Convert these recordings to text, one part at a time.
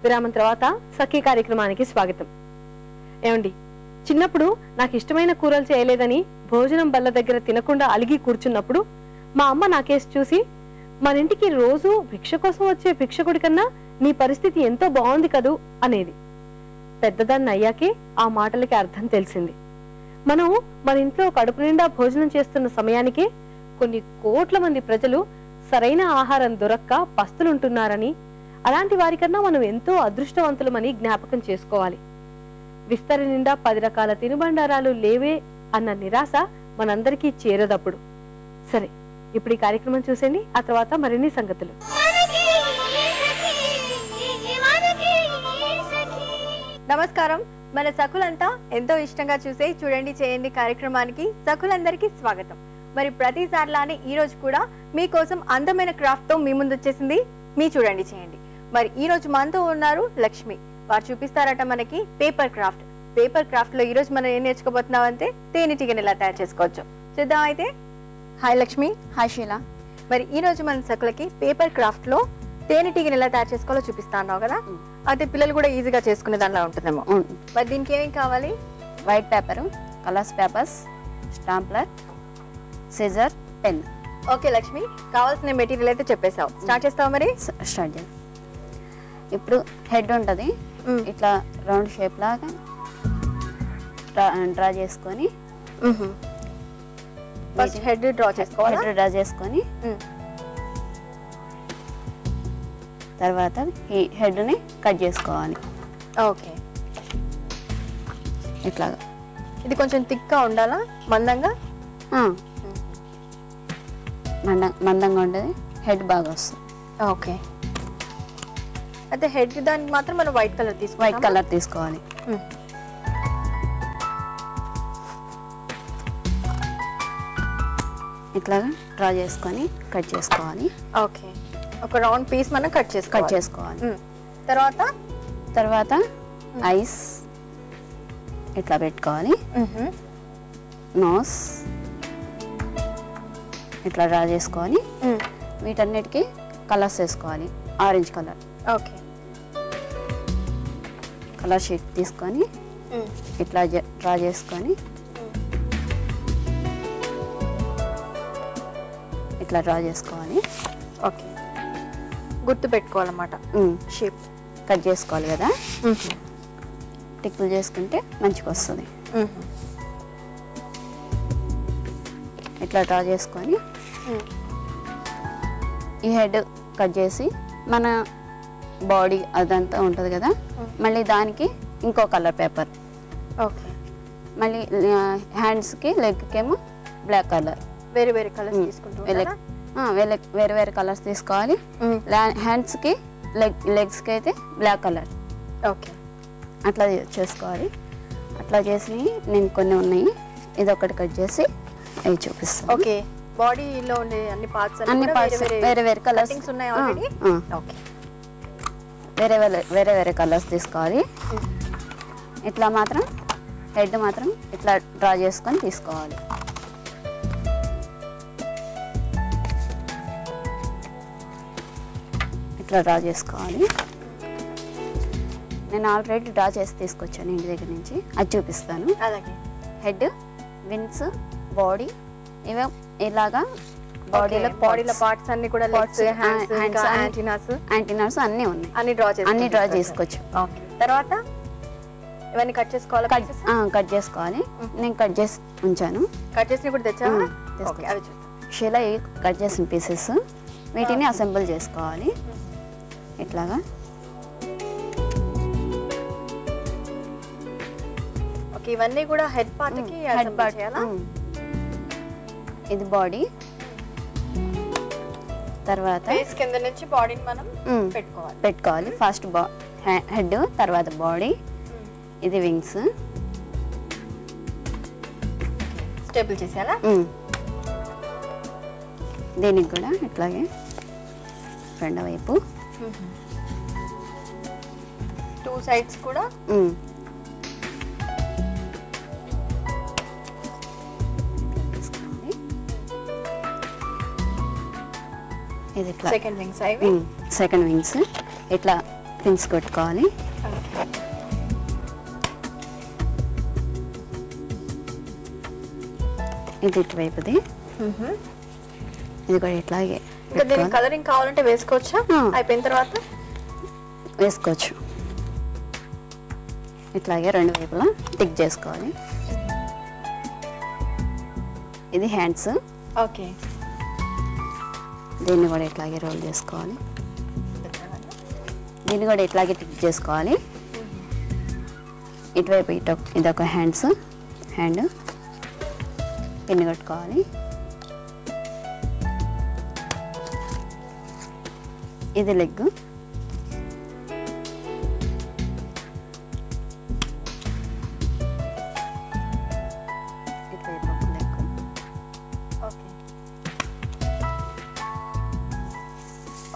విరామం తర్వాత సఖీ కార్యక్రమానికి స్వాగతం. ఏమండి చిన్నప్పుడు నాకు ఇష్టమైన కూరలు చేయలేదని భోజనం బల్ల దగ్గర తినకుండా అలిగి కూర్చున్నప్పుడు మా అమ్మ నాకేసి చూసి మన ఇంటికి రోజు భిక్ష కోసం వచ్చే భిక్షకుడి కన్నా నీ పరిస్థితి ఎంతో బాగుంది కదూ? అనేది. పెద్దదాన్ని అయ్యాకే ఆ మాటలకి అర్థం తెలిసింది. మనం మన ఇంట్లో కడుపు నిండా భోజనం చేస్తున్న సమయానికే కొన్ని కోట్ల మంది ప్రజలు సరైన ఆహారం దొరక్క పస్తులుంటున్నారని అలాంటి వారికన్నా మనం ఎంతో అదృష్టవంతులమని జ్ఞాపకం చేసుకోవాలి. విస్తరి నిండా పది రకాల తినుబండారాలు లేవే అన్న నిరాశ మనందరికీ చేరదప్పుడు. సరే ఇప్పుడు ఈ కార్యక్రమం చూసేయండి ఆ తర్వాత మరిన్ని సంగతులు. నమస్కారం. మన సకులంతా ఎంతో ఇష్టంగా చూసే చూడండి చేయండి కార్యక్రమానికి సకులందరికీ స్వాగతం. మరి ప్రతిసారిలానే ఈ రోజు కూడా మీకోసం అందమైన క్రాఫ్ట్తో మీ ముందు వచ్చేసింది. మీ చూడండి చేయండి. మరి ఈ రోజు మనతో ఉన్నారు లక్ష్మి. వారు చూపిస్తారట మనకి పేపర్ క్రాఫ్ట్ పేపర్ క్రాఫ్ట్లో ఈ రోజు మనం ఏం నేర్చుకోబోతున్నాం అంటే తేనెటీగని ఎలా తయారు చేసుకోవచ్చు. చూద్దాం అయితే. హాయ్ లక్ష్మి. హాయ్ షీలా మరి ఈ రోజు మన సకులకి పేపర్ క్రాఫ్ట్లో తేనెటీగని ఎలా తయారు చేసుకోవాలో చూపిస్తా అన్నావు కదా. అయితే పిల్లలు కూడా ఈజీగా చేసుకునే దానిలా ఉంటుందేమో. మరి దీనికి ఏమేం కావాలి? White paper colours papers stapler scissor pen okay Lakshmi. కావాల్సిన మెటీరియల్ అయితే చెప్పేశావు. స్టార్ట్ చేస్తావా మరి? స్టార్ట్ చేయాలి. ఇప్పుడు హెడ్ ఉంటుంది. ఇట్లా రౌండ్ షేప్ లాగా డ్రా చేసుకొని ఫస్ట్ హెడ్ డ్రా చేసుకోవాలా? హెడ్ డ్రా చేసుకొని. తర్వాత ఈ హెడ్ని కట్ చేసుకోవాలి. ఓకే. ఇట్లాగా. ఇది కొంచెం థిక్గా ఉండాలా? మందంగా? మందంగా ఉంటుంది. హెడ్ బాగా వస్తుంది. ఓకే. అయితే హెడ్ దానికి మాత్రం మనం వైట్ కలర్ తీసుకుంటాం వైట్ కలర్ తీసుకోవాలి. ఇట్లాగా డ్రా చేసుకొని కట్ చేసుకోవాలి. ఓకే. ఒక రౌండ్ పీస్ మనం కట్ కట్ చేసుకోవాలి. చేసుకోవాలి. తర్వాత? తర్వాత ఐస్ ఇట్లా పెట్టుకోవాలి. నోస్ ఇట్లా డ్రా చేసుకొని మ్. వీటన్నిటికీ కలర్స్ వేసుకోవాలి. Orange colour. Okay. Colour sheet తీసుకొని. ఇట్లా డ్రా చేసుకొని ఇట్లా డ్రా చేసుకోవాలి. ఓకే. గుర్తు పెట్టుకోవాలన్నమాట. షేప్. కట్ చేసుకోవాలి కదా? టిక్కులు చేసుకుంటే మంచిగా వస్తుంది. ఇట్లా డ్రా చేసుకొని ఈ హెడ్ కట్ చేసి మన బాడీ అదంతా ఉంటుంది కదా? మళ్ళీ దానికి ఇంకో కలర్ పేపర్. ఓకే. మళ్ళీ హ్యాండ్స్కి లెగ్కేమో బ్లాక్ కలర్. వేరే వేరే కలర్స్ తీసుకుంటూ వేరే వేరే వేరే కలర్స్ తీసుకోవాలి. హ్యాండ్స్కి లెగ్ లెగ్స్కి అయితే బ్లాక్ కలర్. ఓకే. అట్లా చేసుకోవాలి. అట్లా చేసి నేను కొన్ని ఉన్నాయి. ఇది ఒకటి కట్ చేసి అవి చూపిస్తాను. ఓకే. బాడీలో ఉండే అన్ని పార్ట్స్ అన్ని parts వేరే వేరే colours. ఉన్నాయి ఆల్రెడీ. ఓకే. వేరే వేరే వేరే వేరే కలర్స్ తీసుకోవాలి. ఇట్లా మాత్రం హెడ్ మాత్రం ఇట్లా డ్రా చేసుకొని తీసుకోవాలి. ఇట్లా డ్రా చేసుకోవాలి. నేను ఆల్రెడీ డ్రా చేసి తీసుకొచ్చాను ఇంటి దగ్గర నుంచి. అది చూపిస్తాను. అలాగే. హెడ్ విన్స్ బాడీ ఇవే ఇలాగా బాడీలో బాడీలో పార్ట్స్ అన్ని కూడా లెగ్స్ హ్యాండ్స్ యాంటీనాస్ యాంటీనర్స్ అన్నీ ఉన్నాయి. అన్ని డ్రా అన్ని డ్రా చేసుకోవచ్చు. తర్వాత ఇవన్నీ కట్ చేసుకోవాలా కట్ కట్ చేసుకోవాలి. నేను కట్ చేసి ఉంచాను. కట్ చేసి కూడా తెచ్చా షీలా కట్ చేసిన పీసెస్ వీటిని అసెంబుల్ చేసుకోవాలి. ఇట్లాగా. ఓకే ఇవన్నీ కూడా హెడ్ పార్ట్కి హెడ్ assemble పార్ట్ ఇది బాడీ తర్వాత కింద నుంచి బాడీని మనం పెట్టుకోవాలి. పెట్టుకోవాలి. ఫస్ట్ బా హెడ్ తర్వాత బాడీ ఇది వింగ్స్ స్టేబుల్ చేసేయాలా? దీనికి కూడా ఇట్లాగే రెండో వైపు టూ సైడ్స్ కూడా ఇది ఇట్లా. సెకండ్ వింగ్స్ అవి సెకండ్ వింగ్స్ ఇట్లా పిన్స్ కొట్టుకోవాలి. ఇది ఇటువైపుది. ఇది కూడా ఇట్లాగే. కలరింగ్ కావాలంటే వేసుకోవచ్చా. అయిపోయిన తర్వాత? వేసుకోవచ్చు. ఇట్లాగే రెండు వైపులా టిక్ చేసుకోవాలి. ఇది హ్యాండ్స్. ఓకే. దీన్ని కూడా ఇట్లాగే రోల్ చేసుకోవాలి. దీన్ని కూడా ఇట్లాగే టిక్ చేసుకోవాలి. ఇటువైపు ఇటు ఇదొక హ్యాండ్స్. హ్యాండ్. పిన్ కట్టుకోవాలి. ఇది లెగ్.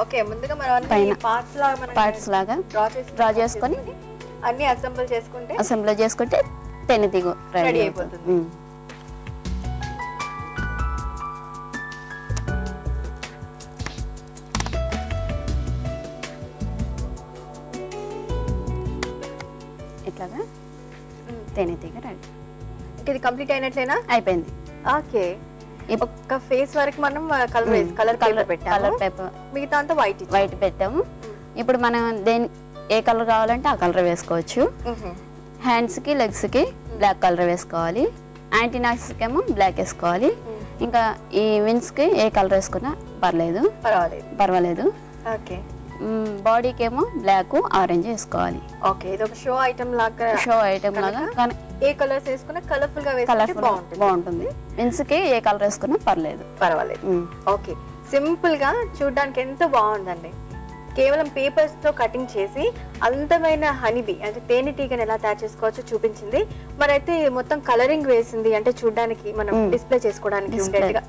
ఓకే ముందుగా మనం పైన పార్ట్స్ లాగా మనం పార్ట్స్ లాగా డ్రా చేసి డ్రా చేసుకొని అన్ని అసెంబుల్ చేసుకుంటే అసెంబ్లీ చేసుకుంటే తెన్ని దిగు Ready అయిపోతుంది. ఇట్లాగా తేనె తీగ రెడీ ఇది కంప్లీట్ అయినట్లేనా? అయిపోయింది. ఓకే. ఒక్క ఫేస్ వరకు మనం కలర్ కలర్ కలర్ కలర్ పెట్టాము. Colour paper. మిగతా అంతా వైట్ వైట్ పెట్టాము. ఇప్పుడు మనం దేని ఏ కలర్ కావాలంటే ఆ కలర్ వేసుకోవచ్చు. హ్యాండ్స్కి లెగ్స్కి బ్లాక్ కలర్ వేసుకోవాలి. యాంటీనాక్స్కి ఏమో బ్లాక్ వేసుకోవాలి. ఇంకా ఈ విన్స్కి ఏ కలర్ వేసుకున్నా పర్లేదు. పర్వాలేదు. పర్వాలేదు. ఓకే. బాడీకి ఏమో బ్లాక్ ఆరెంజ్ వేసుకోవాలి. ఓకే ఇది ఒక షో ఐటమ్ లాగా షో ఐటమ్ లాగా కానీ ఏ కలర్స్ వేసుకున్నా కలర్ఫుల్గా కలర్ఫుల్ బాగుంటుంది. బాగుంటుంది. విన్స్కి ఏ కలర్ వేసుకున్నా పర్లేదు. పర్వాలేదు. ఓకే సింపుల్గా చూడడానికి ఎంతో బాగుందండి. కేవలం పేపర్స్తో కటింగ్ చేసి అందమైన హనీబీ అంటే తేనెటీగని ఎలా తయారు చేసుకోవచ్చో చూపించింది. మరైతే మొత్తం కలరింగ్ వేసింది అంటే చూడడానికి మనం. డిస్ప్లే చేసుకోవడానికి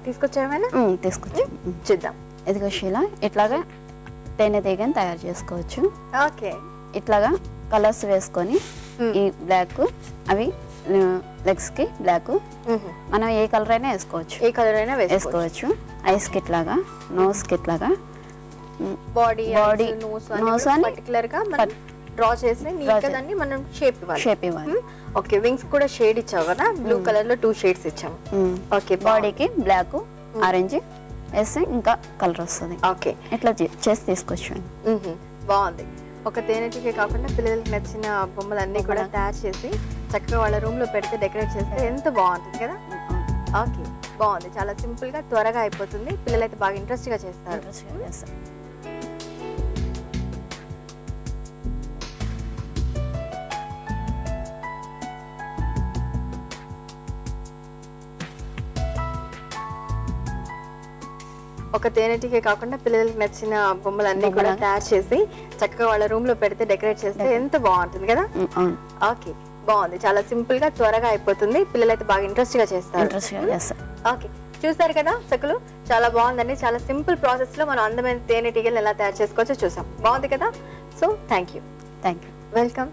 తీసుకొచ్చామైనా తీసుకొచ్చి. చూద్దాం. ఇదిగో శీల ఇట్లాగా తేనె తీగని తయారు చేసుకోవచ్చు. ఓకే. ఇట్లాగా కలర్స్ వేసుకొని. ఈ బ్లాక్ అవి లెగ్స్కి బ్లాక్ మనం ఏ కలర్ అయినా వేసుకోవచ్చు. ఏ కలర్ అయినా వేసుకోవచ్చు. ఐస్ కిట్ లాగా నోస్ కిట్ లాగా. బాడీ Body, నోస్ అని పర్టికులర్గా మనం డ్రా చేసి దాన్ని మనం షేప్ ఇవ్వాలి. షేప్ ఇవ్వాలి. ఓకే వింగ్స్ కూడా షేడ్ ఇచ్చావు కదా? బ్లూ కలర్లో టూ షేడ్స్ ఇచ్చాము ఓకే బాడీకి బ్లాక్ ఆరెంజ్ వేస్తే ఇంకా కలర్ వస్తుంది. ఓకే. ఇట్లా చేసి తీసుకొచ్చాను. బాగుంది. ఒక తేనెటీగే కాకుండా పిల్లలకి నచ్చిన బొమ్మలన్నీ కూడా. తయారు చేసి చక్కగా వాళ్ళ రూమ్లో పెడితే డెకరేట్ చేస్తే ఎంత బాగుంటుంది కదా? ఓకే. బాగుంది. చాలా సింపుల్గా త్వరగా అయిపోతుంది. పిల్లలైతే బాగా ఇంట్రెస్ట్గా చేస్తారు. ఒక తేనెటీగే కాకుండా పిల్లలకి నచ్చిన బొమ్మలన్నీ కూడా బొమ్మలు. తయారు చేసి చక్కగా వాళ్ళ రూమ్లో పెడితే డెకరేట్ చేస్తే ఎంత బాగుంటుంది కదా? ఓకే బాగుంది. చాలా సింపుల్గా త్వరగా అయిపోతుంది. పిల్లలైతే బాగా ఇంట్రెస్ట్గా చేస్తారు. ఓకే చూసారు కదా సకులు చాలా బాగుందండి. చాలా సింపుల్ ప్రాసెస్లో మనం అందమైన తేనెటీగలు ఎలా తయారు చేసుకోవచ్చో చూసాం. బాగుంది కదా? So thank you thank you welcome